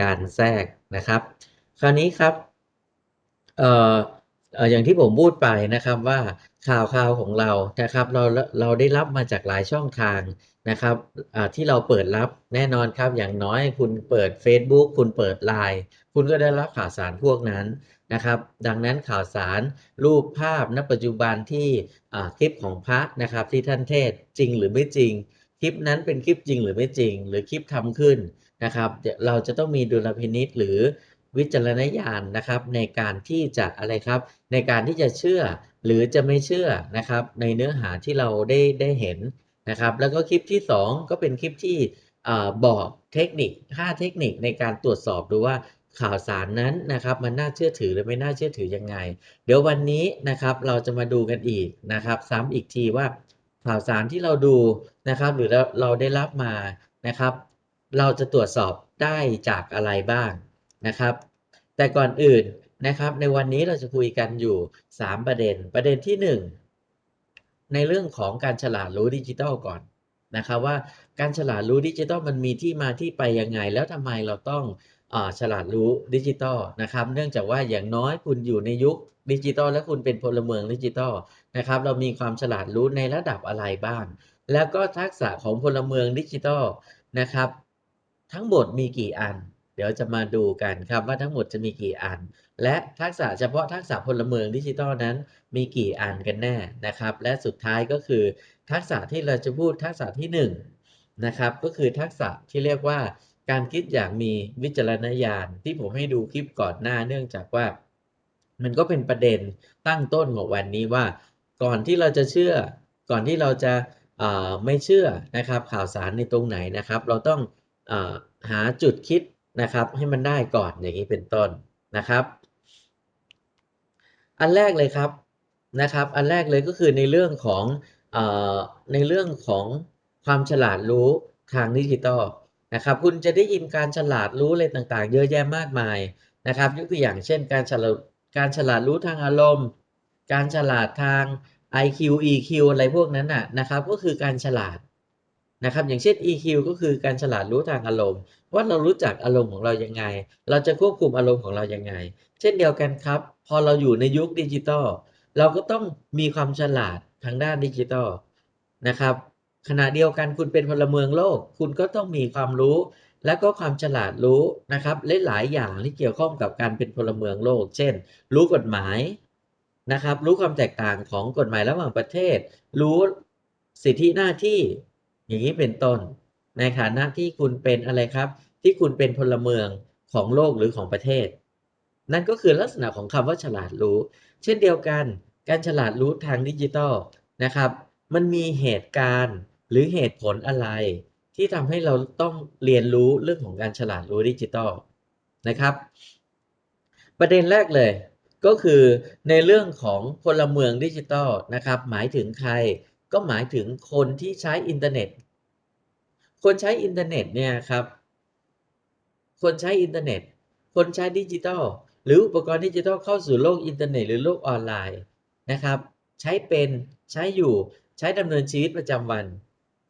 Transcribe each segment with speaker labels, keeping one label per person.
Speaker 1: การแทรกนะครับ คราวนี้ครับเอ่ออย่างที่ผมพูดไปนะครับว่าข่าวข่าวของเรานะครับเราเราได้รับมาจากหลายช่องทางนะครับที่เราเปิดรับแน่นอนครับ อย่างน้อยคุณเปิด Facebook คุณเปิด LINE คุณก็ได้รับข่าวสารพวกนั้นนะครับ ดังนั้นข่าวสารรูปภาพณปัจจุบันที่คลิปของพระนะครับที่ท่านเทศจริงหรือไม่จริง คลิปนั้นเป็นคลิปจริงหรือไม่จริง หรือคลิปทำขึ้นนะครับเราจะต้องมีดุลพินิษหรือวิจารณญาณนะครับในการที่จะอะไรครับ ในการที่จะเชื่อหรือจะไม่เชื่อนะครับ ในเนื้อหาที่เราได้ได้เห็นนะครับ แล้วก็คลิปที่ 2 ก็เป็นคลิปที่บอกเทคนิค5เทคนิคในการตรวจสอบดูว่าข่าวสารนั้นนะครับ มันน่าเชื่อถือหรือไม่น่าเชื่อถือยังไง เดี๋ยววันนี้นะครับเราจะมาดูกันอีกนะครับ ซ้ำอีกทีว่า ข่าวสารที่เราดูนะครับหรือเราเราได้รับมานะครับ เราจะตรวจสอบได้จากอะไรบ้างนะครับ แต่ก่อนอื่นนะครับในวันนี้เราจะคุยกันอยู่ 3 ประเด็น ประเด็นที่ 1 ในเรื่องของการฉลาดรู้ดิจิทัลก่อนนะครับว่าการฉลาดรู้ดิจิทัลมันมีที่มาที่ไปยังไง แล้วทำไมเราต้องอาฉลาดรู้ดิจิทัลนะครับ เนื่องจากว่าอย่างน้อยคุณอยู่ในยุค ดิจิทัลและคุณเป็นพลเมืองดิจิทัลนะครับ เรามีความฉลาดรู้ในระดับอะไรบ้าง แล้วก็ทักษะของพลเมืองดิจิทัลนะครับ ทั้งหมดมีกี่อัน เดี๋ยวจะมาดูกันครับว่าทั้งหมดจะมีกี่อัน และทักษะเฉพาะทักษะพลเมืองดิจิทัลนั้น มีกี่อันกันแน่นะครับ และสุดท้ายก็คือทักษะที่เราจะพูดทักษะที่1นะครับก็คือทักษะที่เรียกว่าการคิดอย่างมีวิจารณญาณที่ผมให้ดูคลิปก่อนหน้าเนื่องจากว่า มันก็เป็นประเด็นตั้งต้นของวันนี้ว่า ก่อนที่เราจะเชื่อ ก่อนที่เราจะไม่เชื่อนะครับข่าวสารในตรงไหนนะครับ เราต้องอหาจุดคิดนะครับให้มันได้ก่อนอย่างนี้เป็นต้นนะครับ อันแรกเลยครับนะครับ อันแรกเลยก็คือในเรื่องของอในเรื่องของความฉลาดรู้ทางดิจิตอลนะครับ คุณจะได้ยินการฉลาดรู้อะไรต่างๆ เยอะแยะมากมายนะครับ ยกตัวอย่างเช่นการฉลาด การฉลาดรู้ทางอารมณ์ การฉลาดทาง IQ EQ อะไรพวกนั้นน่ะนะครับก็คือการฉลาดนะครับอย่างเช่น EQ ก็คือการฉลาดรู้ทางอารมณ์ ว่าเรารู้จักอารมณ์ของเรายังไง เราจะควบคุมอารมณ์ของเรายังไง เช่นเดียวกันครับ พอเราอยู่ในยุคดิจิทัลเราก็ต้องมีความฉลาดทางด้านดิจิทัลนะครับขณะเดียวกันคุณเป็นพลเมืองโลก คุณก็ต้องมีความรู้ และก็ความฉลาดรู้นะครับหลายๆอย่างที่เกี่ยวข้องกับการเป็นพลเมืองโลก เช่น รู้กฎหมายนะครับ รู้ความแตกต่างของกฎหมายระหว่างประเทศ รู้สิทธิหน้าที่อย่างนี้เป็นต้น ในฐานะที่คุณเป็นอะไรครับ ที่คุณเป็นพลเมืองของโลกหรือของประเทศ นั่นก็คือลักษณะของคำว่าฉลาดรู้ เช่นเดียวกัน การฉลาดรู้ทางดิจิทัลนะครับ มันมีเหตุการณ์หรือเหตุผลอะไร ที่ทำให้เราต้องเรียนรู้เรื่องของการฉลาดรู้ดิจิทัลนะครับ ประเด็นแรกเลยก็คือในเรื่องของพลเมืองดิจิทัลนะครับ หมายถึงใครก็หมายถึงคนที่ใช้อินเทอร์เน็ต คนใช้อินเทอร์เน็ตเนี่ยครับ คนใช้อินเทอร์เน็ต คนใช้ดิจิทัลหรืออุปกรณ์ดิจิทัลเข้าสู่โลกอินเทอร์เน็ตหรือโลกออนไลน์นะครับ ใช้เป็นใช้อยู่ใช้ดำเนินชีวิตประจำวัน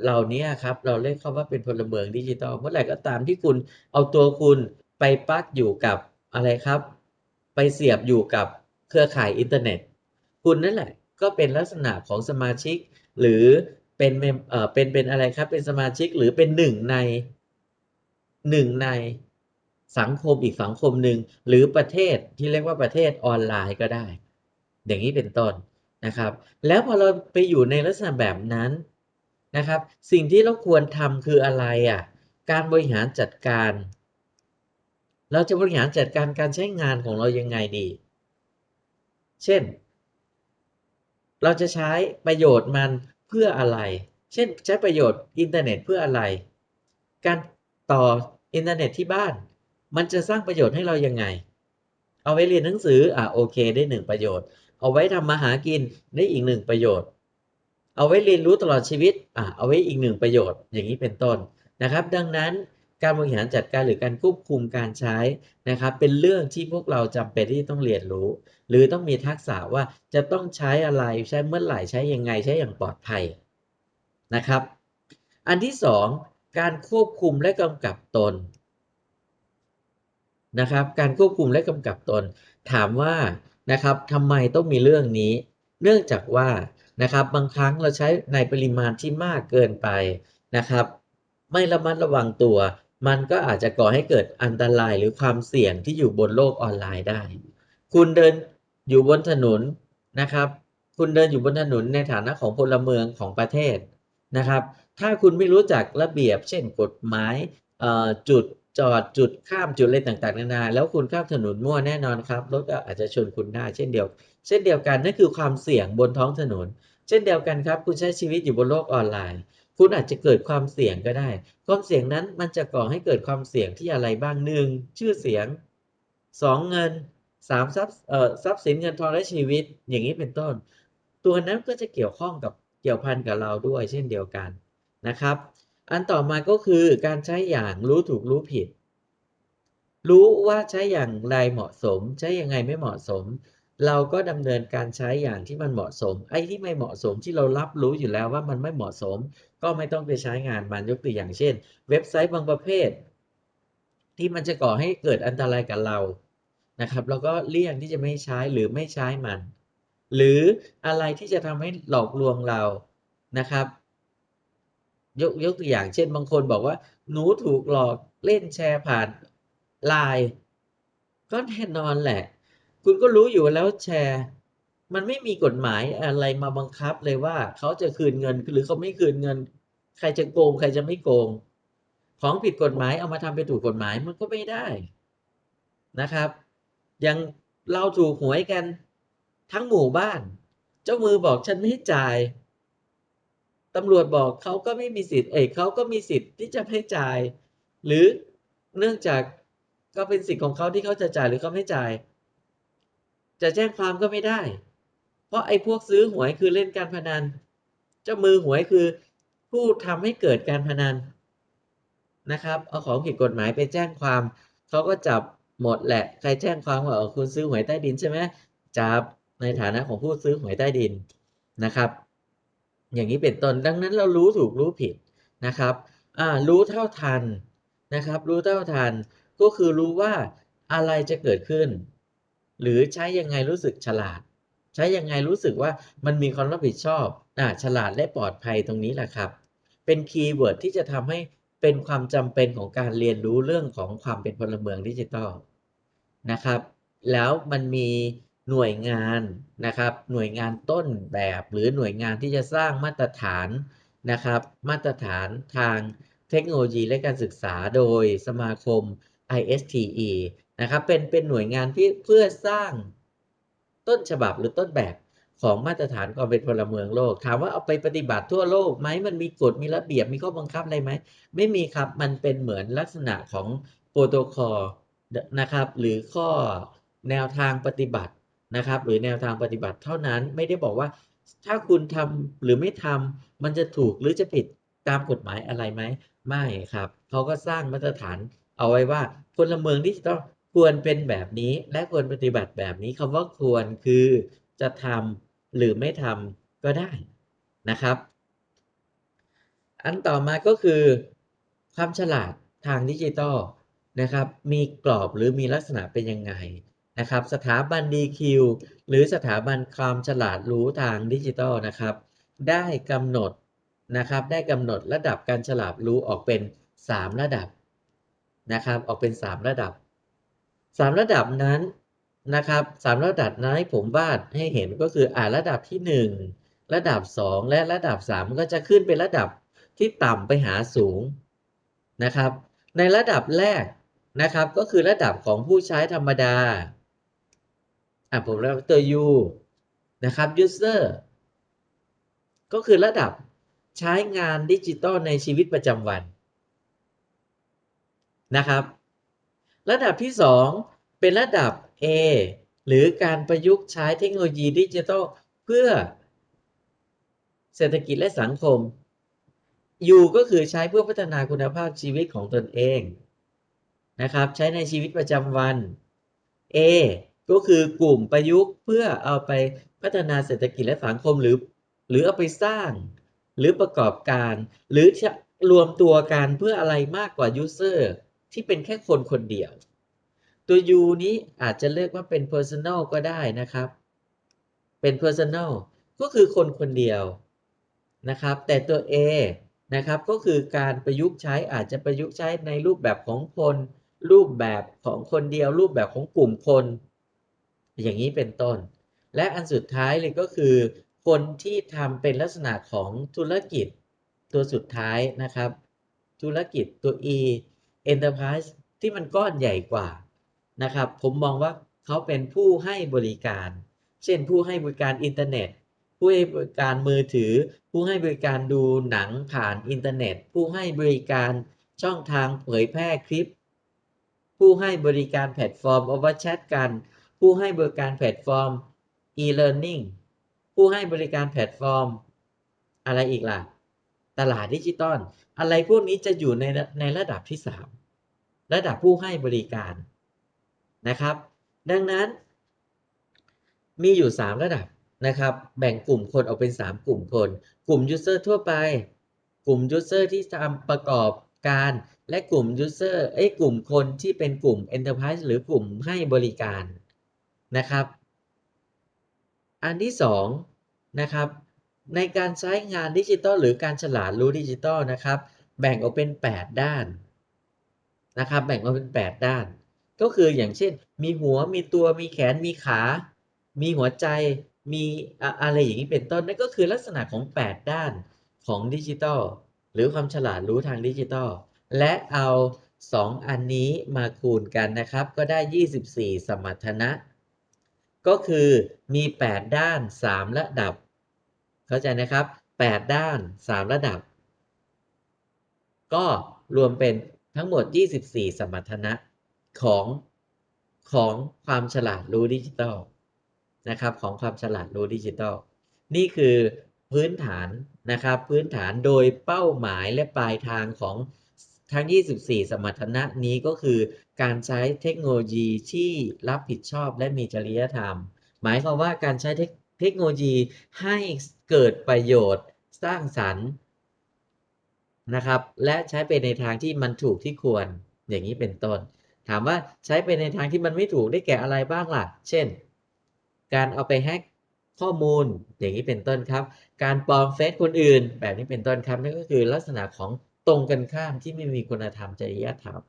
Speaker 1: เหล่านี้ครับ เราเรียกเขาว่าเป็นพลเมืองดิจิทัลเมื่อไหร่ก็ตามที่คุณเอาตัวคุณไปปักอยู่กับอะไรครับ ไปเสียบอยู่กับเครือข่ายอินเทอร์เน็ต คุณนั่นแหละ ก็เป็นลักษณะของสมาชิก หรือเป็นเอ่อเป็นเป็นอะไรครับ เป็นสมาชิกหรือเป็นหนึ่งในหนึ่งในสังคมอีกสังคมหนึ่งหรือประเทศที่เรียกว่าประเทศออนไลน์ก็ได้ อย่างนี้เป็นต้นนะครับ แล้วพอเราไปอยู่ในลักษณะแบบนั้น นะครับ สิ่งที่เราควรทำคืออะไรอะ การบริหารจัดการ เราจะบริหารจัดการการใช้งานของเรายังไงดี เช่น เราจะใช้ประโยชน์มันเพื่ออะไร เช่น ใช้ประโยชน์อินเทอร์เน็ตเพื่ออะไร การต่ออินเทอร์เน็ตที่บ้าน มันจะสร้างประโยชน์ให้เรายังไง เอาไว้เรียนหนังสือ อะโอเค ได้หนึ่งประโยชน์ เอาไว้ทำมาหากินได้อีกหนึ่งประโยชน์ เอาไว้เรียนรู้ตลอดชีวิตอะเอาไว้อีกหนึ่งประโยชน์อย่างนี้เป็นต้นนะครับ ดังนั้นการบริหารจัดการหรือการควบคุมการใช้นะครับเป็นเรื่องที่พวกเราจำเป็นที่ต้องเรียนรู้ หรือต้องมีทักษะว่าจะต้องใช้อะไรใช้เมื่อไหร่ใช้ยังไงใช้อย่างปลอดภัยนะครับ อันที่ 2 การควบคุมและกำกับตนนะครับการควบคุมและกำกับตน ถามว่านะครับทำไมต้องมีเรื่องนี้ เนื่องจากว่า นะครับ บางครั้งเราใช้ในปริมาณที่มากเกินไปนะครับ ไม่ระมัดระวังตัว มันก็อาจจะก่อให้เกิดอันตรายหรือความเสี่ยงที่อยู่บนโลกออนไลน์ได้ คุณเดินอยู่บนถนนนะครับ คุณเดินอยู่บนถนนในฐานะของพลเมืองของประเทศนะครับ ถ้าคุณไม่รู้จักระเบียบ เช่นกฎหมายจุด จอดจุดข้ามจุดอะไรต่างๆนานาแล้วคุณข้ามถนนมั่วแน่นอนครับรถก็อาจจะชนคุณได้เช่นเดียว เช่นเดียวกันนั่นคือความเสี่ยงบนท้องถนน เช่นเดียวกันครับ คุณใช้ชีวิตอยู่บนโลกออนไลน์ คุณอาจจะเกิดความเสี่ยงก็ได้ ความเสี่ยงนั้นมันจะก่อให้เกิดความเสี่ยงที่อะไรบ้าง1ชื่อเสียง 2 เงิน3ทรัพย์เอ่อทรัพย์สินเงินทองและชีวิตอย่างนี้เป็นต้น ตัวนั้นก็จะเกี่ยวข้องกับเกี่ยวพันกับเราด้วยเช่นเดียวกันนะครับ อันต่อมาก็คือการใช้อย่างรู้ถูกรู้ผิด รู้ว่าใช้อย่างไรเหมาะสม ใช้ยังไงไม่เหมาะสม เราก็ดำเนินการใช้อย่างที่มันเหมาะสม ไอ้ที่ไม่เหมาะสมที่เรารับรู้อยู่แล้วว่ามันไม่เหมาะสม ก็ไม่ต้องไปใช้งานมันยกตัวอย่างเช่น เว็บไซต์บางประเภท ที่มันจะก่อให้เกิดอันตรายกับเรานะครับเราก็เลี่ยงที่จะไม่ใช้หรือไม่ใช้มัน หรืออะไรที่จะทำให้หลอกลวงเรานะครับ ยกยกตัวอย่างเช่นบางคนบอกว่า หนูถูกหลอกเล่นแชร์ผ่าน LINE ก็แน่นอนแหละ คุณก็รู้อยู่แล้วแชร์ มันไม่มีกฎหมายอะไรมาบังคับเลยว่าเขาจะคืนเงินหรือเขาไม่คืนเงิน ใครจะโกง ใครจะไม่โกง ของผิดกฎหมายเอามาทำเป็นถูกกฎหมายมันก็ไม่ได้นะครับอย่างเราถูกหวยกันทั้งหมู่บ้าน เจ้ามือบอกฉันไม่จ่าย ตำรวจบอกเขาก็ไม่มีสิทธิ์เอยเขาก็มีสิทธิ์ที่จะไม่จ่าย หรือเนื่องจากก็เป็นสิทธิ์ของเขาที่เขาจะจ่ายหรือเขาไม่จ่าย จะแจ้งความก็ไม่ได้ เพราะไอ้พวกซื้อหวยคือเล่นการพนัน เจ้ามือหวยคือผู้ทำให้เกิดการพนันนะครับ เอาของผิดกฎหมายไปแจ้งความเขาก็จับหมดแหละ ใครแจ้งความว่าคุณซื้อหวยใต้ดินใช่ไหมจับในฐานะของผู้ซื้อหวยใต้ดินนะครับ อย่างนี้เป็นต้นดังนั้นเรารู้ถูกรู้ผิดนะครับรู้เท่าทันนะครับ รู้เท่าทันก็คือรู้ว่าอะไรจะเกิดขึ้น หรือใช้ยังไงรู้สึกฉลาด ใช้ยังไงรู้สึกว่ามันมีความรับผิดชอบอ่าฉลาดและปลอดภัยตรงนี้แหละครับ เป็นคีย์เวิร์ดที่จะทำให้เป็นความจำเป็นของการเรียนรู้เรื่องของความเป็นพลเมืองดิจิทัลนะครับ แล้วมันมี หน่วยงานนะครับหน่วยงานต้นแบบหรือหน่วยงานที่จะสร้างมาตรฐานนะครับ มาตรฐานทางเทคโนโลยีและการศึกษาโดยสมาคม ISTE นะครับเป็นเป็นหน่วยงานที่เพื่อสร้างต้นฉบับหรือต้นแบบของมาตรฐานความเป็นพลเมืองโลก ถามว่าเอาไปปฏิบัติทั่วโลกไหมมันมีกฎมีระเบียบมีข้อบังคับอะไรไหมไม่มีครับมันเป็นเหมือนลักษณะของโปรโตคอลนะครับ หรือข้อแนวทางปฏิบัติ นะครับ หรือแนวทางปฏิบัติเท่านั้นไม่ได้บอกว่า ถ้าคุณทำหรือไม่ทำมันจะถูกหรือจะผิดตามกฎหมายอะไรไหมไม่ครับเขาก็สร้างมาตรฐานเอาไว้ว่าพลเมืองดิจิทัลควรเป็นแบบนี้และควรปฏิบัติแบบนี้คำว่าควรคือจะทำหรือไม่ทำก็ได้นะครับ อันต่อมาก็คือ ความฉลาดทางดิจิทัลนะครับ มีกรอบหรือมีลักษณะเป็นยังไง นะครับสถาบัน DQ หรือสถาบันความฉลาดรู้ทางดิจิทัลนะครับ ได้กำหนดนะครับได้กำหนดระดับการฉลาดรู้ออกเป็น 3 ระดับนะครับออกเป็น 3 ระดับ 3 ระดับนั้นนะครับ3ระดับนั้นให้ผมวาดให้เห็นก็คืออ่าระดับที่ 1 ระดับ 2 และระดับ3มันก็จะขึ้นเป็นระดับที่ต่ำไปหาสูงนะครับ ในระดับแรกนะครับก็คือระดับของผู้ใช้ธรรมดา อะผมเรียกตัว U นะครับ user ก็คือระดับใช้งานดิจิตอลในชีวิตประจำวันนะครับ ระดับที่ 2 เป็นระดับ A หรือการประยุกต์ใช้เทคโนโลยีดิจิทัลเพื่อเศรษฐกิจและสังคม U ก็คือใช้เพื่อพัฒนาคุณภาพชีวิตของตนเองนะครับ ใช้ในชีวิตประจำวัน A ก็คือกลุ่มประยุกต์เพื่อเอาไปพัฒนาเศรษฐกิจและสังคมหรือ หรือเอาไปสร้าง หรือประกอบการ หรือจะรวมตัวกันเพื่ออะไรมากกว่า user ที่เป็นแค่คนคนเดียว ตัว U นี้อาจจะเรียกว่าเป็น personal ก็ได้นะครับ เป็น personal ก็คือคนคนเดียวนะครับ แต่ตัว A นะครับก็คือการประยุกต์ใช้อาจจะประยุกต์ใช้ในรูปแบบของคน รูปแบบของคนเดียว รูปแบบของกลุ่มคน อย่างนี้เป็นต้น และอันสุดท้ายเลยก็คือ คนที่ทำเป็นลักษณะของธุรกิจ ตัวสุดท้ายนะครับ ธุรกิจตัว E enterprise ที่มันก้อนใหญ่กว่านะครับ ผมมองว่าเขาเป็นผู้ให้บริการ เช่นผู้ให้บริการอินเทอร์เน็ต ผู้ให้บริการมือถือ ผู้ให้บริการดูหนังผ่านอินเทอร์เน็ต ผู้ให้บริการช่องทางเผยแพร่คลิป ผู้ให้บริการแพลตฟอร์มเอาไว้แชทกัน ผู้ให้บริการแพลตฟอร์ม e-learning ผู้ให้บริการแพลตฟอร์ม อะไรอีกล่ะ ตลาดดิจิตอลอะไรพวกนี้จะอยู่ในในระดับที่ 3 ระดับผู้ให้บริการนะครับ ดังนั้น มีอยู่ 3 ระดับนะครับ แบ่งกลุ่มคนออกเป็น 3 กลุ่มคน กลุ่ม User ทั่วไป กลุ่ม User ที่ทำประกอบการและกลุ่ม User เอ้กลุ่มคนที่เป็นกลุ่ม Enterprise หรือกลุ่มให้บริการ นะครับ อันที่2นะครับในการใช้งานดิจิทัลหรือการฉลาดรู้ดิจิทัลนะครับ แบ่งออกเป็น 8 ด้านนะครับ แบ่งออกเป็น 8 ด้าน ก็คืออย่างเช่น มีหัวมีตัวมีแขนมีขา มีหัวใจมีอะไรอย่างนี้เป็นต้นนั่นก็คือลักษณะของ 8 ด้านของดิจิทัลหรือความฉลาดรู้ทางดิจิทัลและเอา 2 อันนี้มาคูณกันนะครับ ก็ได้ 24 สมรรถนะ ก็คือมี 8 ด้าน 3 ระดับ เข้าใจนะครับ 8 ด้าน 3 ระดับ ก็รวมเป็นทั้งหมด 24 สมรรถนะของของความฉลาดรู้ดิจิทัลนะครับของความฉลาดรู้ดิจิทัลนี่คือพื้นฐานนะครับพื้นฐานโดยเป้าหมายและปลายทางของ ทั้ง 24 สมรรถนะนี้ก็คือการใช้เทคโนโลยีที่รับผิดชอบและมีจริยธรรม หมายความว่าการใช้เทคเทคโนโลยีให้เกิดประโยชน์สร้างสรรค์นะครับ และใช้ไปในทางที่มันถูกที่ควรอย่างนี้เป็นต้น ถามว่าใช้ไปในทางที่มันไม่ถูกได้แก่อะไรบ้างล่ะ เช่น การเอาไปแฮกข้อมูลอย่างนี้เป็นต้นครับ การปลอมเฟซคนอื่น แบบนี้เป็นต้นครับนั่นก็คือลักษณะของ ตรงกันข้ามที่ไม่มีคุณธรรมจริยธรรม